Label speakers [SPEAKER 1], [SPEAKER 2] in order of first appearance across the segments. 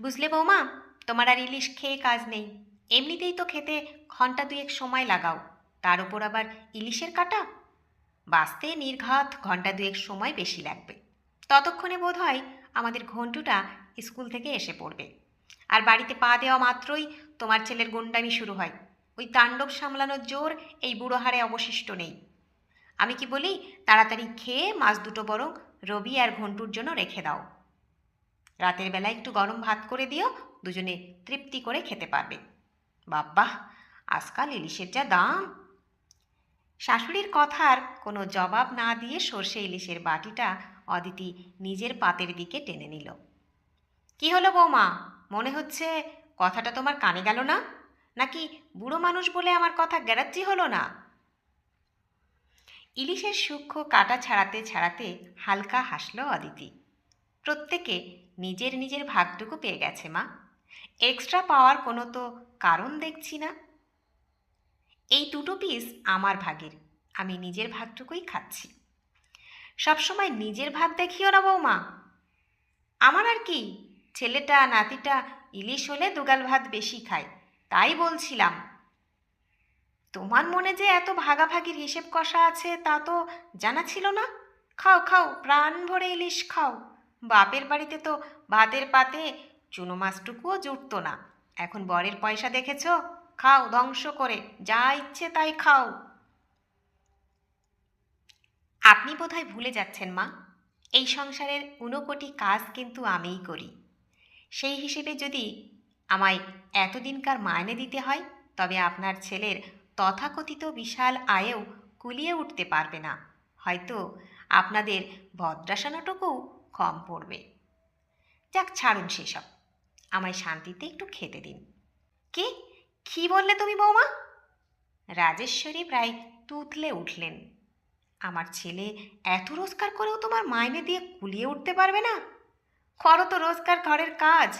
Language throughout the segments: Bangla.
[SPEAKER 1] বুঝলে বৌমা, তোমার আর ইলিশ খেয়ে কাজ নেই। এমনিতেই তো খেতে ঘণ্টা দুয়েক সময় লাগাও। তার উপর আবার ইলিশের কাটা? বাঁচতে নির্ঘাত ঘণ্টা দুয়েক সময় বেশি লাগবে। ততক্ষণে বোধ হয় আমাদের ঘন্টুটা স্কুল থেকে এসে পড়বে। আর বাড়িতে পা দেওয়া মাত্রই তোমার ছেলের গুন্ডামি শুরু হয়। ওই তাণ্ডব সামলানোর জোর এই বুড়ো হারে অবশিষ্ট নেই। আমি কি বলি, তাড়াতাড়ি খেয়ে মাছ দুটো বরং রবি আর ঘন্টুর জন্য রেখে দাও। রাতের বেলা একটু গরম ভাত করে দিও, দুজনে তৃপ্তি করে খেতে পারবে। বাব্বাহ আজকাল ইলিশের যা দাম। শাশুড়ির কথার কোনো জবাব না দিয়ে সর্ষে ইলিশের বাটিটা অদিতি নিজের পাতের দিকে টেনে নিল। কি হলো বৌমা? মনে হচ্ছে কথাটা তোমার কানে গেল না? নাকি বুড়ো মানুষ বলে আমার কথা গ্যারাজ্জি হলো না? ইলিশের সূক্ষ্ম কাটা ছাড়াতে ছাড়াতে হালকা হাসল অদিতি। প্রত্যেকে নিজের নিজের ভাগটুকু পেয়ে গেছে, মা। এক্সট্রা পাওয়ার কোনো তো কারণ দেখছি না। এই দুটো পিস আমার ভাগের, আমি নিজের ভাগটুকুই খাচ্ছি। সবসময় নিজের ভাগ দেখিও না বৌমা। আমার আর কি, ছেলেটা, নাতিটা ইলিশ হলে দুগাল ভাত বেশি খায়, তাই বলছিলাম। তোমার মনে যে এত ভাগাভাগির হিসেব কষা আছে তা তো জানা ছিল না। খাও খাও, প্রাণ ভরে ইলিশ খাও। বাপের বাড়িতে তো ভাতের পাতে চুনো মাছটুকুও জুটত না। এখন বরের পয়সা দেখেছ? খাও, ধ্বংস করে, যা ইচ্ছে তাই খাও। আপনি বোধহয় ভুলে যাচ্ছেন মা, এই সংসারের ঊনকোটি কাজ কিন্তু আমিই করি। সেই হিসেবে যদি আমায় এতদিনকার মাইনে দিতে হয়, তবে আপনার ছেলের তথাকথিত বিশাল আয়েও কুলিয়ে উঠতে পারবে না। হয়তো আপনাদের ভদ্রাসনাটুকুও কম পড়বে। যাক, ছাড়ুন সেসব। আমায় শান্তিতে একটু খেতে দিন। কি? কি বললে তুমি, বৌমা? রাজেশ্বরী প্রায় তুতলে উঠলেন। আমার ছেলে এত রোজগার করেও তোমার মাইনে দিয়ে কুলিয়ে উঠতে পারবে না? করো তো রোজগার, ঘরের কাজ।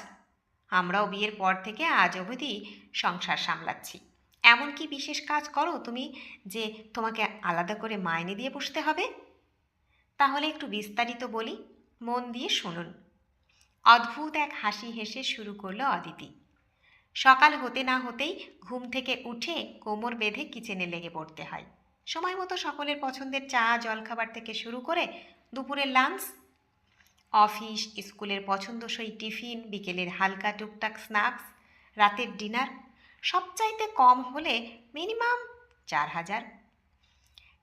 [SPEAKER 1] আমরাও বিয়ের পর থেকে আজ অবধি সংসার সামলাচ্ছি। এমন কি বিশেষ কাজ করো তুমি যে তোমাকে আলাদা করে মাইনে দিয়ে বসতে হবে? তাহলে একটু বিস্তারিত বলি। মন দিয়ে শুনুন। অদ্ভুত এক হাসি হেসে শুরু করল অদিতি সকাল হতে না হতেই ঘুম থেকে উঠে কোমর বেঁধে কিচেনে লেগে পড়তে হয়। সময় মতো সকলের পছন্দের চা, জলখাবার থেকে শুরু করে দুপুরের লাঞ্চ অফিস স্কুলের পছন্দসই টিফিন, বিকেলের হালকা টুকটাক স্ন্যাক্স রাতের ডিনার সবচাইতে কম হলে মিনিমাম চার হাজার।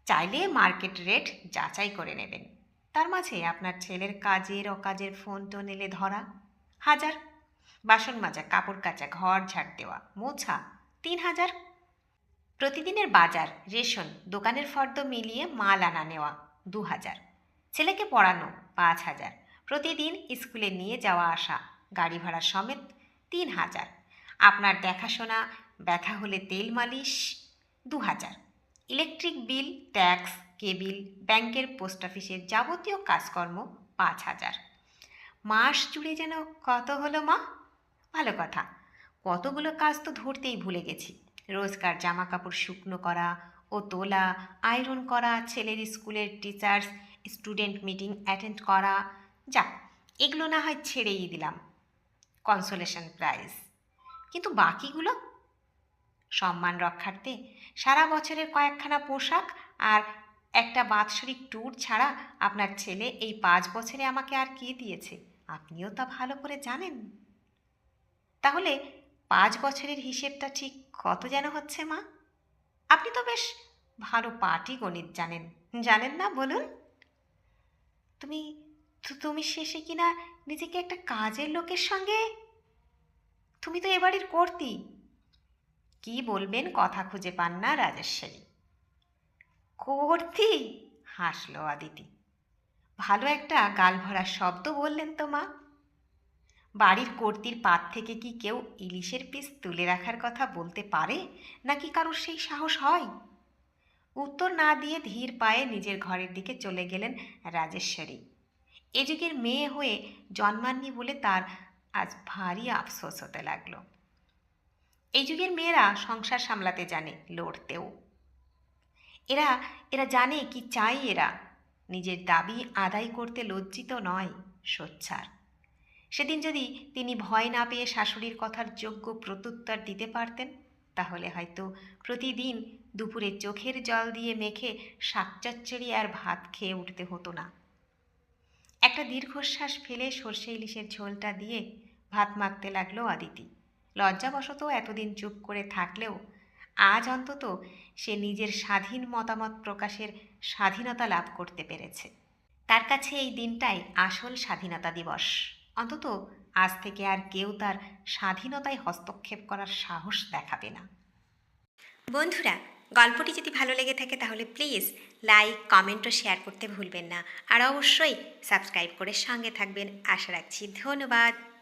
[SPEAKER 1] চাইলে মার্কেট রেট যাচাই করে নেবেন। তার মাঝে আপনার ছেলের কাজের অকাজের ফোন টোন এলে ধরা। হাজার। বাসন মাজা, কাপড় কাচা, ঘর ঝাড় দেওয়া, মোছা, তিন হাজার। প্রতিদিনের বাজার, রেশন, দোকানের ফর্দ মিলিয়ে মাল আনা নেওয়া, দু হাজার। ছেলেকে পড়ানো, পাঁচ হাজার। প্রতিদিন স্কুলে নিয়ে যাওয়া আসা, গাড়ি ভাড়া সমেত তিন হাজার। আপনার দেখাশোনা, ব্যথা হলে তেল মালিশ, দু হাজার। ইলেকট্রিক বিল, ট্যাক্স কেবিল, ব্যাংকের পোস্ট অফিসের যাবতীয় কাজকর্ম পাঁচ হাজার। মাস জুড়ে যেন কত হলো মা? ভালো কথা, কতগুলো কাজ তো ধরতেই ভুলে গেছি। রোজকার জামা কাপড় শুকনো করা ও তোলা, আয়রন করা, ছেলের স্কুলের টিচার্স স্টুডেন্ট মিটিং অ্যাটেন্ড করা যাক এগুলো না হয় ছেড়েই দিলাম। কনসোলেশন প্রাইজ কিন্তু বাকিগুলো? সম্মান রক্ষার্থে সারা বছরের কয়েকখানা পোশাক আর একটা বাৎসরিক ট্যুর ছাড়া আপনার ছেলে এই পাঁচ বছরে আমাকে আর কি দিয়েছে? আপনিও তা ভালো করে জানেন। তাহলে পাঁচ বছরের হিসেবটা ঠিক কত যেন হচ্ছে, মা? আপনি তো বেশ ভালো পাটি গণিত জানেন। জানেন না, বলুন। তুমি তুমি শেষে কিনা নিজেকে একটা কাজের লোকের সঙ্গে? তুমি তো এবাড়ির করতি। কি বলবেন, কথা খুঁজে পান না রাজেশ্বরী। করতি হাসলো আদিতি। ভালো একটা গাল ভরা শব্দ বললেন তো মা। বাড়ির কর্তির পাত থেকে কি কেউ ইলিশের পিস তুলে রাখার কথা বলতে পারে? নাকি কারোর সেই সাহস হয়? উত্তর না দিয়ে ধীর পায়ে নিজের ঘরের দিকে চলে গেলেন রাজেশ্বরী। এ যুগের মেয়ে হয়ে জন্মাননি বলে তার আজ ভারী আফসোস হতে লাগল। এই যুগের মেয়েরা সংসার সামলাতে জানে, লড়তেও। এরা এরা জানে কি চাই এরা। নিজের দাবি আদায় করতে লজ্জিত নয় সোচ্চার। সেদিন যদি তিনি ভয় না পেয়ে শাশুড়ির কথার যোগ্য প্রত্যুত্তর দিতে পারতেন, তাহলে হয়তো প্রতিদিন দুপুরে চোখের জল দিয়ে মেখে শাকচচ্চড়ি আর ভাত খেয়ে উঠতে হতো না। একটা দীর্ঘশ্বাস ফেলে সর্ষে ইলিশের ঝোলটা দিয়ে ভাত মাখতে লাগল আদিতি। লজ্জাবশত এতদিন চুপ করে থাকলেও আজ অন্তত সে নিজের স্বাধীন মতামত প্রকাশের স্বাধীনতা লাভ করতে পেরেছে। তার কাছে এই দিনটাই আসল স্বাধীনতা দিবস। অন্তত আজ থেকে আর কেউ তার স্বাধীনতায় হস্তক্ষেপ করার সাহস দেখাবে না। বন্ধুরা, গল্পটি যদি ভালো লেগে থাকে তাহলে প্লিজ লাইক, কমেন্ট ও শেয়ার করতে ভুলবেন না। আর অবশ্যই সাবস্ক্রাইব করে সঙ্গে থাকবেন। আশা রাখছি ধন্যবাদ।